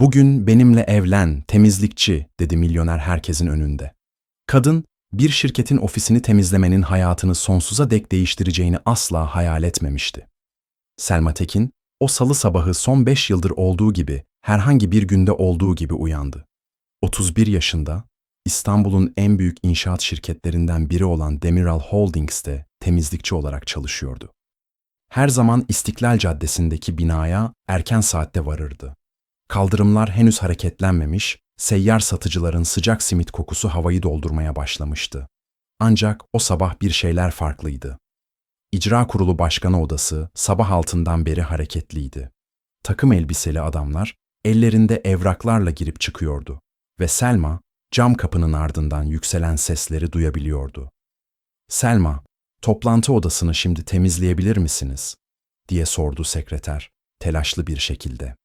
Bugün benimle evlen, temizlikçi, dedi milyoner herkesin önünde. Kadın, bir şirketin ofisini temizlemenin hayatını sonsuza dek değiştireceğini asla hayal etmemişti. Selma Tekin, o salı sabahı son 5 yıldır olduğu gibi, herhangi bir günde olduğu gibi uyandı. 31 yaşında, İstanbul'un en büyük inşaat şirketlerinden biri olan Demiral Holdings'te temizlikçi olarak çalışıyordu. Her zaman İstiklal Caddesi'ndeki binaya erken saatte varırdı. Kaldırımlar henüz hareketlenmemiş, seyyar satıcıların sıcak simit kokusu havayı doldurmaya başlamıştı. Ancak o sabah bir şeyler farklıydı. İcra Kurulu Başkanı Odası sabah altından beri hareketliydi. Takım elbiseli adamlar ellerinde evraklarla girip çıkıyordu ve Selma cam kapının ardından yükselen sesleri duyabiliyordu. Selma, toplantı odasını şimdi temizleyebilir misiniz? diye sordu sekreter telaşlı bir şekilde.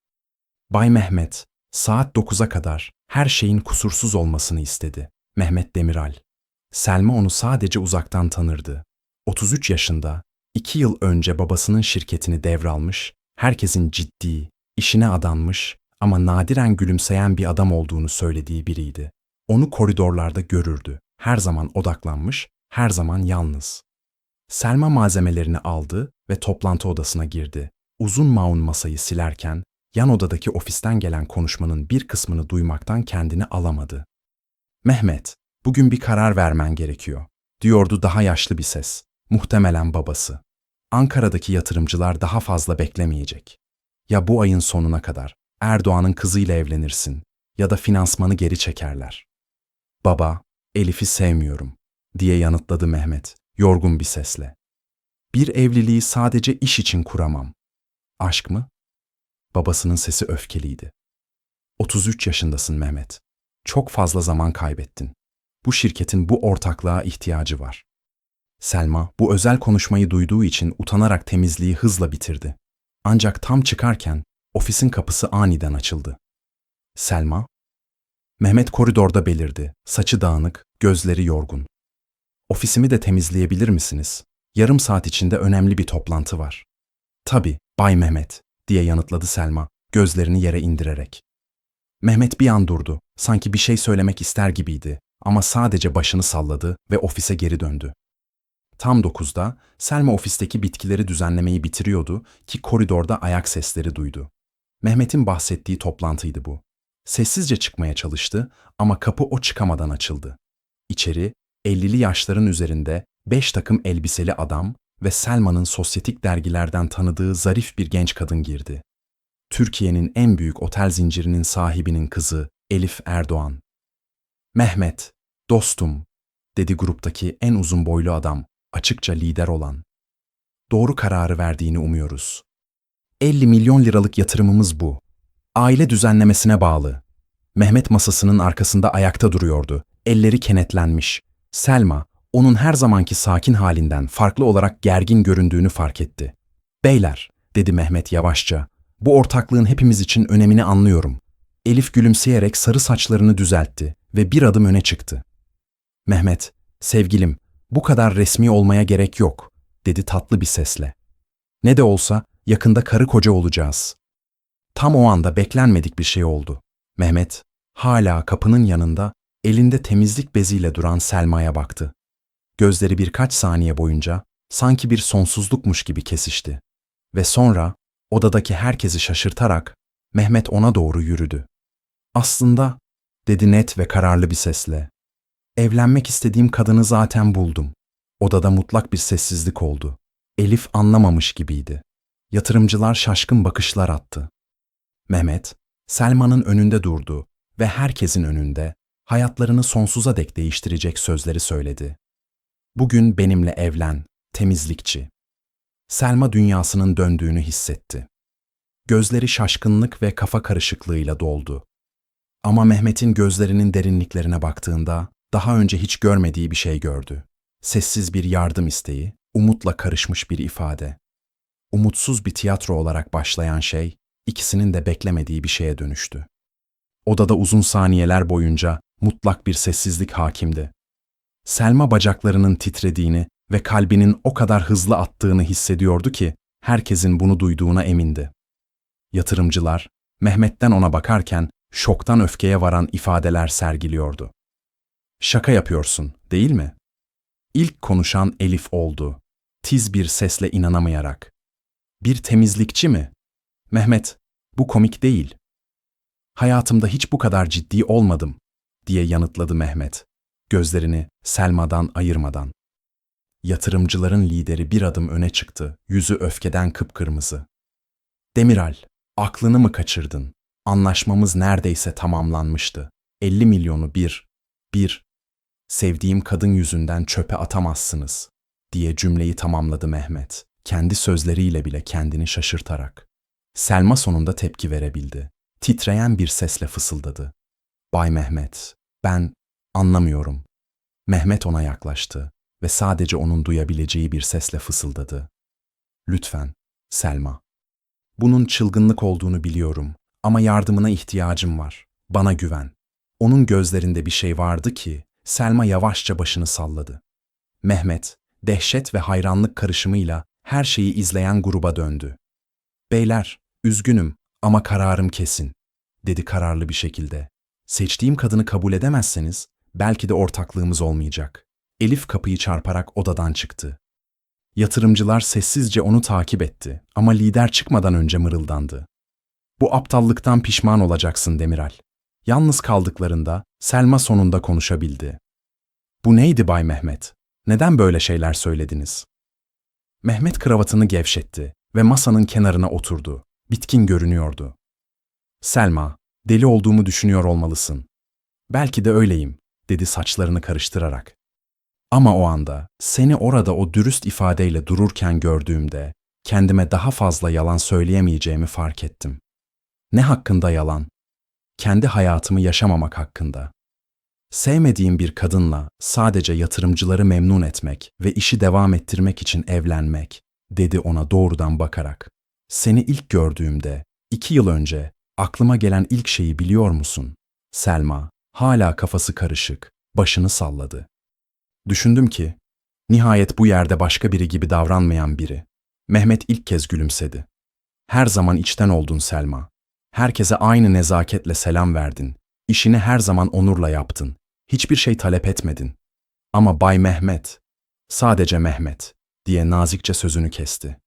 Bay Mehmet, saat 9'a kadar her şeyin kusursuz olmasını istedi. Mehmet Demiral. Selma onu sadece uzaktan tanırdı. 33 yaşında, iki yıl önce babasının şirketini devralmış, herkesin ciddi, işine adanmış ama nadiren gülümseyen bir adam olduğunu söylediği biriydi. Onu koridorlarda görürdü. Her zaman odaklanmış, her zaman yalnız. Selma malzemelerini aldı ve toplantı odasına girdi. Uzun maun masayı silerken yan odadaki ofisten gelen konuşmanın bir kısmını duymaktan kendini alamadı. Mehmet, bugün bir karar vermen gerekiyor, diyordu daha yaşlı bir ses. Muhtemelen babası. Ankara'daki yatırımcılar daha fazla beklemeyecek. Ya bu ayın sonuna kadar Erdoğan'ın kızıyla evlenirsin ya da finansmanı geri çekerler. Baba, Elif'i sevmiyorum, diye yanıtladı Mehmet, yorgun bir sesle. Bir evliliği sadece iş için kuramam. Aşk mı? Babasının sesi öfkeliydi. 33 yaşındasın Mehmet. Çok fazla zaman kaybettin. Bu şirketin bu ortaklığa ihtiyacı var. Selma bu özel konuşmayı duyduğu için utanarak temizliği hızla bitirdi. Ancak tam çıkarken ofisin kapısı aniden açıldı. Selma, Mehmet koridorda belirdi, saçı dağınık, gözleri yorgun. Ofisimi de temizleyebilir misiniz? Yarım saat içinde önemli bir toplantı var. Tabii, Bay Mehmet, diye yanıtladı Selma, gözlerini yere indirerek. Mehmet bir an durdu, sanki bir şey söylemek ister gibiydi ama sadece başını salladı ve ofise geri döndü. Tam dokuzda Selma ofisteki bitkileri düzenlemeyi bitiriyordu ki koridorda ayak sesleri duydu. Mehmet'in bahsettiği toplantıydı bu. Sessizce çıkmaya çalıştı ama kapı o çıkamadan açıldı. İçeri, 50'li yaşların üzerinde beş takım elbiseli adam ve Selma'nın sosyetik dergilerden tanıdığı zarif bir genç kadın girdi. Türkiye'nin en büyük otel zincirinin sahibinin kızı Elif Erdoğan. Mehmet, dostum, dedi gruptaki en uzun boylu adam, açıkça lider olan. Doğru kararı verdiğini umuyoruz. 50 milyon liralık yatırımımız bu. Aile düzenlemesine bağlı. Mehmet masasının arkasında ayakta duruyordu. Elleri kenetlenmiş. Selma, onun her zamanki sakin halinden farklı olarak gergin göründüğünü fark etti. Beyler, dedi Mehmet yavaşça, bu ortaklığın hepimiz için önemini anlıyorum. Elif gülümseyerek sarı saçlarını düzeltti ve bir adım öne çıktı. Mehmet, sevgilim, bu kadar resmi olmaya gerek yok, dedi tatlı bir sesle. Ne de olsa yakında karı koca olacağız. Tam o anda beklenmedik bir şey oldu. Mehmet, hala kapının yanında, elinde temizlik beziyle duran Selma'ya baktı. Gözleri birkaç saniye boyunca sanki bir sonsuzlukmuş gibi kesişti. Ve sonra odadaki herkesi şaşırtarak Mehmet ona doğru yürüdü. Aslında, dedi net ve kararlı bir sesle, evlenmek istediğim kadını zaten buldum. Odada mutlak bir sessizlik oldu. Elif anlamamış gibiydi. Yatırımcılar şaşkın bakışlar attı. Mehmet, Selma'nın önünde durdu ve herkesin önünde hayatlarını sonsuza dek değiştirecek sözleri söyledi. Bugün benimle evlen, temizlikçi. Selma dünyasının döndüğünü hissetti. Gözleri şaşkınlık ve kafa karışıklığıyla doldu. Ama Mehmet'in gözlerinin derinliklerine baktığında daha önce hiç görmediği bir şey gördü. Sessiz bir yardım isteği, umutla karışmış bir ifade. Umutsuz bir tiyatro olarak başlayan şey, ikisinin de beklemediği bir şeye dönüştü. Odada uzun saniyeler boyunca mutlak bir sessizlik hakimdi. Selma bacaklarının titrediğini ve kalbinin o kadar hızlı attığını hissediyordu ki herkesin bunu duyduğuna emindi. Yatırımcılar, Mehmet'ten ona bakarken şoktan öfkeye varan ifadeler sergiliyordu. Şaka yapıyorsun, değil mi? İlk konuşan Elif oldu. Tiz bir sesle inanamayarak. Bir temizlikçi mi? Mehmet, bu komik değil. Hayatımda hiç bu kadar ciddi olmadım, diye yanıtladı Mehmet, gözlerini Selma'dan ayırmadan. Yatırımcıların lideri bir adım öne çıktı, yüzü öfkeden kıpkırmızı. Demiral, aklını mı kaçırdın? Anlaşmamız neredeyse tamamlanmıştı. 50 milyonu bir, bir, sevdiğim kadın yüzünden çöpe atamazsınız, diye cümleyi tamamladı Mehmet, kendi sözleriyle bile kendini şaşırtarak. Selma sonunda tepki verebildi. Titreyen bir sesle fısıldadı. Bay Mehmet, ben anlamıyorum. Mehmet ona yaklaştı ve sadece onun duyabileceği bir sesle fısıldadı. Lütfen, Selma. Bunun çılgınlık olduğunu biliyorum ama yardımına ihtiyacım var. Bana güven. Onun gözlerinde bir şey vardı ki Selma yavaşça başını salladı. Mehmet, dehşet ve hayranlık karışımıyla her şeyi izleyen gruba döndü. Beyler, üzgünüm ama kararım kesin, dedi kararlı bir şekilde. Seçtiğim kadını kabul edemezseniz belki de ortaklığımız olmayacak. Elif kapıyı çarparak odadan çıktı. Yatırımcılar sessizce onu takip etti ama lider çıkmadan önce mırıldandı. Bu aptallıktan pişman olacaksın Demiral. Yalnız kaldıklarında Selma sonunda konuşabildi. Bu neydi Bay Mehmet? Neden böyle şeyler söylediniz? Mehmet kravatını gevşetti ve masanın kenarına oturdu. Bitkin görünüyordu. Selma, deli olduğumu düşünüyor olmalısın. Belki de öyleyim, dedi saçlarını karıştırarak. Ama o anda seni orada o dürüst ifadeyle dururken gördüğümde kendime daha fazla yalan söyleyemeyeceğimi fark ettim. Ne hakkında yalan? Kendi hayatımı yaşamamak hakkında. Sevmediğim bir kadınla sadece yatırımcıları memnun etmek ve işi devam ettirmek için evlenmek, dedi ona doğrudan bakarak. Seni ilk gördüğümde, iki yıl önce, aklıma gelen ilk şeyi biliyor musun? Selma, hala kafası karışık, başını salladı. Düşündüm ki, nihayet bu yerde başka biri gibi davranmayan biri. Mehmet ilk kez gülümsedi. Her zaman içten oldun Selma. Herkese aynı nezaketle selam verdin. İşini her zaman onurla yaptın. Hiçbir şey talep etmedin. Ama Bay Mehmet, sadece Mehmet, diye nazikçe sözünü kesti.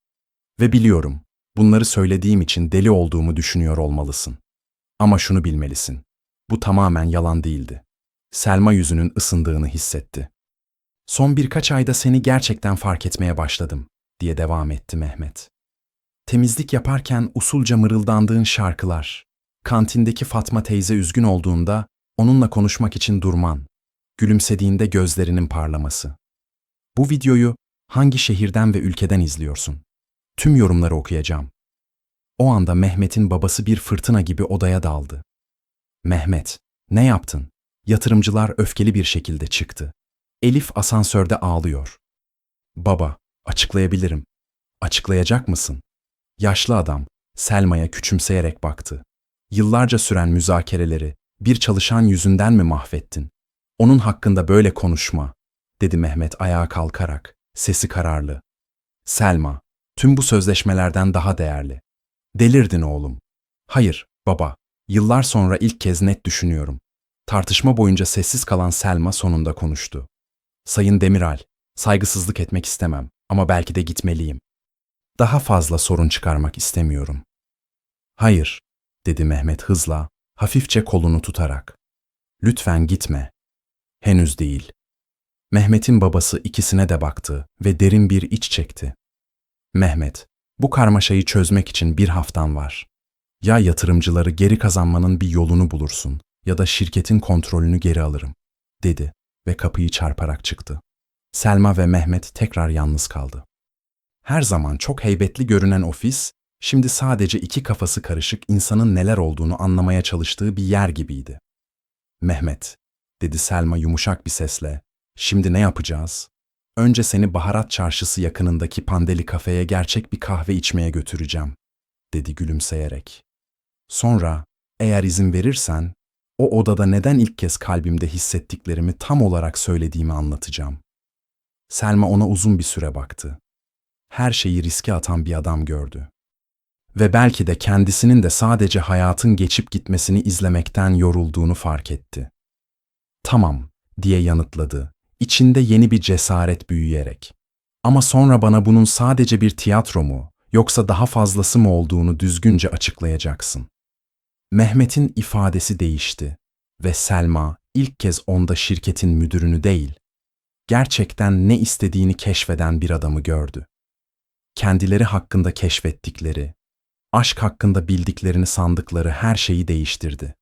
Ve biliyorum, bunları söylediğim için deli olduğumu düşünüyor olmalısın. Ama şunu bilmelisin. Bu tamamen yalan değildi. Selma yüzünün ısındığını hissetti. Son birkaç ayda seni gerçekten fark etmeye başladım, diye devam etti Mehmet. Temizlik yaparken usulca mırıldandığın şarkılar, kantindeki Fatma teyze üzgün olduğunda onunla konuşmak için durman, gülümsediğinde gözlerinin parlaması. Bu videoyu hangi şehirden ve ülkeden izliyorsun? Tüm yorumları okuyacağım. O anda Mehmet'in babası bir fırtına gibi odaya daldı. Mehmet, ne yaptın? Yatırımcılar öfkeli bir şekilde çıktı. Elif asansörde ağlıyor. Baba, açıklayabilirim. Açıklayacak mısın? Yaşlı adam Selma'ya küçümseyerek baktı. Yıllarca süren müzakereleri bir çalışan yüzünden mi mahvettin? Onun hakkında böyle konuşma, dedi Mehmet ayağa kalkarak, sesi kararlı. Selma, tüm bu sözleşmelerden daha değerli. Delirdin oğlum. Hayır, baba, yıllar sonra ilk kez net düşünüyorum. Tartışma boyunca sessiz kalan Selma sonunda konuştu. Sayın Demiral, saygısızlık etmek istemem ama belki de gitmeliyim. Daha fazla sorun çıkarmak istemiyorum. Hayır, dedi Mehmet hızla, hafifçe kolunu tutarak. Lütfen gitme. Henüz değil. Mehmet'in babası ikisine de baktı ve derin bir iç çekti. Mehmet, bu karmaşayı çözmek için bir haftan var. Ya yatırımcıları geri kazanmanın bir yolunu bulursun ya da şirketin kontrolünü geri alırım, dedi ve kapıyı çarparak çıktı. Selma ve Mehmet tekrar yalnız kaldı. Her zaman çok heybetli görünen ofis, şimdi sadece iki kafası karışık insanın neler olduğunu anlamaya çalıştığı bir yer gibiydi. Mehmet, dedi Selma yumuşak bir sesle, şimdi ne yapacağız? Önce seni baharat çarşısı yakınındaki Pandeli kafeye gerçek bir kahve içmeye götüreceğim, dedi gülümseyerek. Sonra, eğer izin verirsen, o odada neden ilk kez kalbimde hissettiklerimi tam olarak söylediğimi anlatacağım. Selma ona uzun bir süre baktı. Her şeyi riske atan bir adam gördü. ve belki de kendisinin de sadece hayatın geçip gitmesini izlemekten yorulduğunu fark etti. Tamam, diye yanıtladı, içinde yeni bir cesaret büyüyerek. Ama sonra bana bunun sadece bir tiyatro mu, yoksa daha fazlası mı olduğunu düzgünce açıklayacaksın. Mehmet'in ifadesi değişti ve Selma ilk kez onda şirketin müdürünü değil, gerçekten ne istediğini keşfeden bir adamı gördü. Kendileri hakkında keşfettikleri, aşk hakkında bildiklerini sandıkları her şeyi değiştirdi.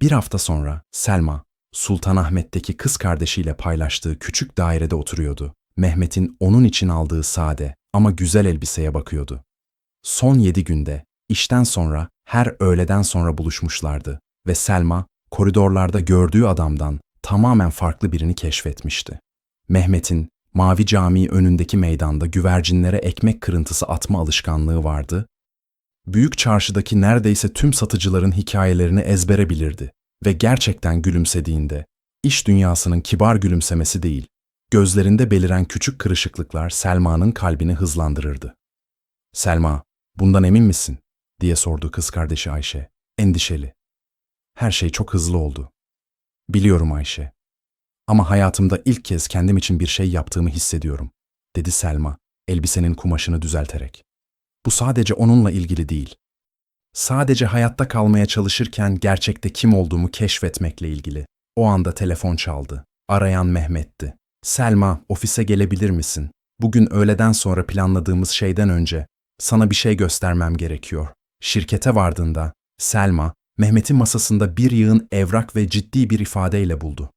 Bir hafta sonra Selma, Sultanahmet'teki kız kardeşiyle paylaştığı küçük dairede oturuyordu. Mehmet'in onun için aldığı sade ama güzel elbiseye bakıyordu. Son yedi günde, işten sonra her öğleden sonra buluşmuşlardı ve Selma, koridorlarda gördüğü adamdan tamamen farklı birini keşfetmişti. Mehmet'in Mavi Camii önündeki meydanda güvercinlere ekmek kırıntısı atma alışkanlığı vardı. Büyük çarşıdaki neredeyse tüm satıcıların hikayelerini ezbere bilirdi ve gerçekten gülümsediğinde, iş dünyasının kibar gülümsemesi değil, gözlerinde beliren küçük kırışıklıklar Selma'nın kalbini hızlandırırdı. Selma, bundan emin misin? Diye sordu kız kardeşi Ayşe, endişeli. Her şey çok hızlı oldu. Biliyorum Ayşe. Ama hayatımda ilk kez kendim için bir şey yaptığımı hissediyorum, dedi Selma, elbisenin kumaşını düzelterek. Bu sadece onunla ilgili değil. Sadece hayatta kalmaya çalışırken gerçekte kim olduğumu keşfetmekle ilgili. O anda telefon çaldı. Arayan Mehmet'ti. Selma, ofise gelebilir misin? Bugün öğleden sonra planladığımız şeyden önce sana bir şey göstermem gerekiyor. Şirkete vardığında Selma, Mehmet'in masasında bir yığın evrak ve ciddi bir ifadeyle buldu.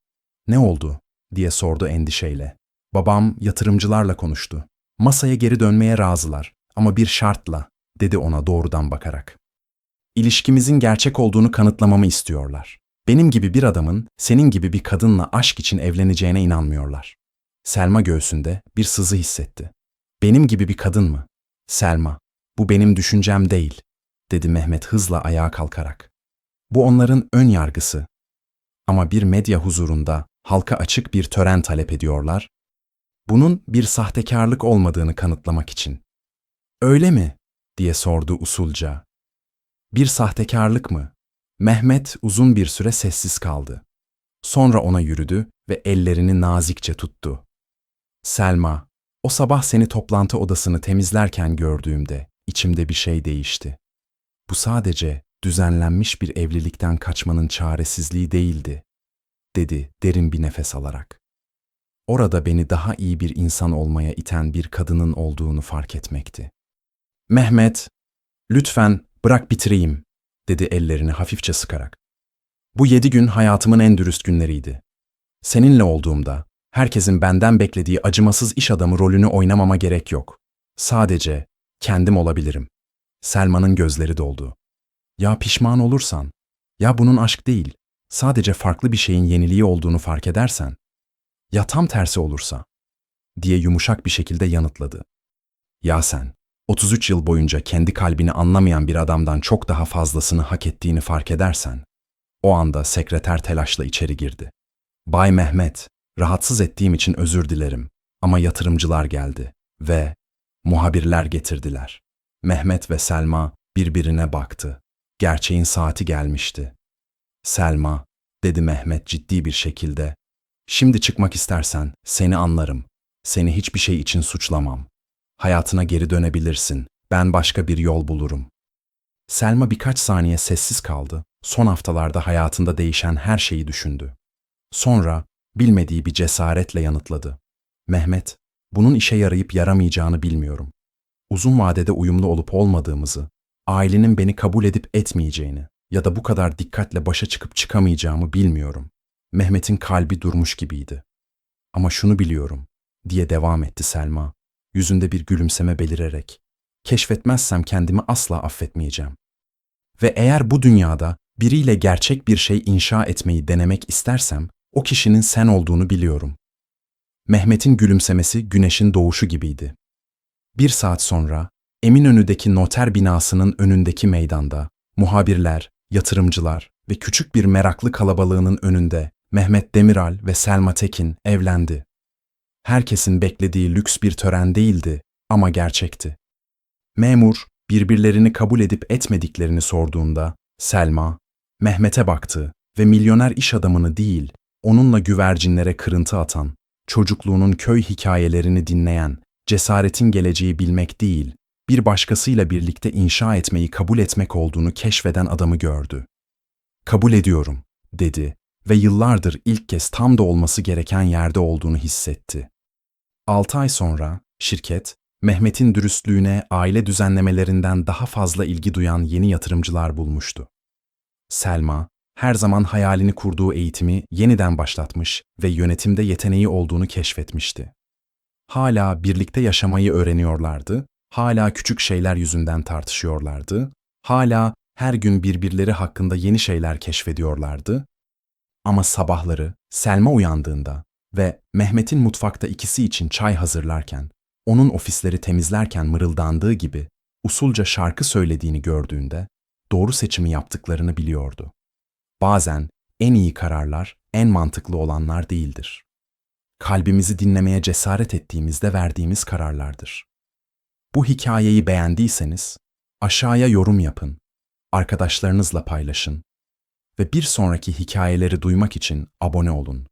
Ne oldu? diye sordu endişeyle. Babam yatırımcılarla konuştu. Masaya geri dönmeye razılar ama bir şartla, dedi ona doğrudan bakarak. İlişkimizin gerçek olduğunu kanıtlamamı istiyorlar. Benim gibi bir adamın senin gibi bir kadınla aşk için evleneceğine inanmıyorlar. Selma göğsünde bir sızı hissetti. Benim gibi bir kadın mı? Selma, bu benim düşüncem değil, dedi Mehmet hızla ayağa kalkarak. Bu onların ön yargısı. Ama bir medya huzurunda halka açık bir tören talep ediyorlar. Bunun bir sahtekarlık olmadığını kanıtlamak için. Öyle mi? diye sordu usulca. Bir sahtekarlık mı? Mehmet uzun bir süre sessiz kaldı. Sonra ona yürüdü ve ellerini nazikçe tuttu. Selma, o sabah seni toplantı odasını temizlerken gördüğümde içimde bir şey değişti. Bu sadece düzenlenmiş bir evlilikten kaçmanın çaresizliği değildi, dedi derin bir nefes alarak. Orada beni daha iyi bir insan olmaya iten bir kadının olduğunu fark etmekti. Mehmet, lütfen bırak bitireyim, dedi ellerini hafifçe sıkarak. Bu yedi gün hayatımın en dürüst günleriydi. Seninle olduğumda, herkesin benden beklediği acımasız iş adamı rolünü oynamama gerek yok. Sadece kendim olabilirim. Selma'nın gözleri doldu. Ya pişman olursan, ya bunun aşk değil, sadece farklı bir şeyin yeniliği olduğunu fark edersen, ya tam tersi olursa, diye yumuşak bir şekilde yanıtladı. Ya sen, 33 yıl boyunca kendi kalbini anlamayan bir adamdan çok daha fazlasını hak ettiğini fark edersen, o anda sekreter telaşla içeri girdi. Bay Mehmet, rahatsız ettiğim için özür dilerim ama yatırımcılar geldi ve muhabirler getirdiler. Mehmet ve Selma birbirine baktı. Gerçeğin saati gelmişti. Selma, dedi Mehmet ciddi bir şekilde. Şimdi çıkmak istersen seni anlarım. Seni hiçbir şey için suçlamam. Hayatına geri dönebilirsin. Ben başka bir yol bulurum. Selma birkaç saniye sessiz kaldı. Son haftalarda hayatında değişen her şeyi düşündü. Sonra bilmediği bir cesaretle yanıtladı. Mehmet, bunun işe yarayıp yaramayacağını bilmiyorum. Uzun vadede uyumlu olup olmadığımızı, ailenin beni kabul edip etmeyeceğini ya da bu kadar dikkatle başa çıkıp çıkamayacağımı bilmiyorum. Mehmet'in kalbi durmuş gibiydi. Ama şunu biliyorum, diye devam etti Selma, yüzünde bir gülümseme belirerek. Keşfetmezsem kendimi asla affetmeyeceğim. Ve eğer bu dünyada biriyle gerçek bir şey inşa etmeyi denemek istersem, o kişinin sen olduğunu biliyorum. Mehmet'in gülümsemesi güneşin doğuşu gibiydi. Bir saat sonra Eminönü'deki noter binasının önündeki meydanda muhabirler, yatırımcılar ve küçük bir meraklı kalabalığının önünde Mehmet Demiral ve Selma Tekin evlendi. Herkesin beklediği lüks bir tören değildi ama gerçekti. Memur, birbirlerini kabul edip etmediklerini sorduğunda Selma, Mehmet'e baktı ve milyoner iş adamını değil, onunla güvercinlere kırıntı atan, çocukluğunun köy hikayelerini dinleyen, cesaretin geleceği bilmek değil, bir başkasıyla birlikte inşa etmeyi kabul etmek olduğunu keşfeden adamı gördü. Kabul ediyorum, dedi ve yıllardır ilk kez tam da olması gereken yerde olduğunu hissetti. Altı ay sonra şirket, Mehmet'in dürüstlüğüne aile düzenlemelerinden daha fazla ilgi duyan yeni yatırımcılar bulmuştu. Selma, her zaman hayalini kurduğu eğitimi yeniden başlatmış ve yönetimde yeteneği olduğunu keşfetmişti. Hala birlikte yaşamayı öğreniyorlardı, hala küçük şeyler yüzünden tartışıyorlardı, hala her gün birbirleri hakkında yeni şeyler keşfediyorlardı. Ama sabahları Selma uyandığında ve Mehmet'in mutfakta ikisi için çay hazırlarken, onun ofisleri temizlerken mırıldandığı gibi usulca şarkı söylediğini gördüğünde doğru seçimi yaptıklarını biliyordu. Bazen en iyi kararlar en mantıklı olanlar değildir. Kalbimizi dinlemeye cesaret ettiğimizde verdiğimiz kararlardır. Bu hikayeyi beğendiyseniz aşağıya yorum yapın, arkadaşlarınızla paylaşın ve bir sonraki hikayeleri duymak için abone olun.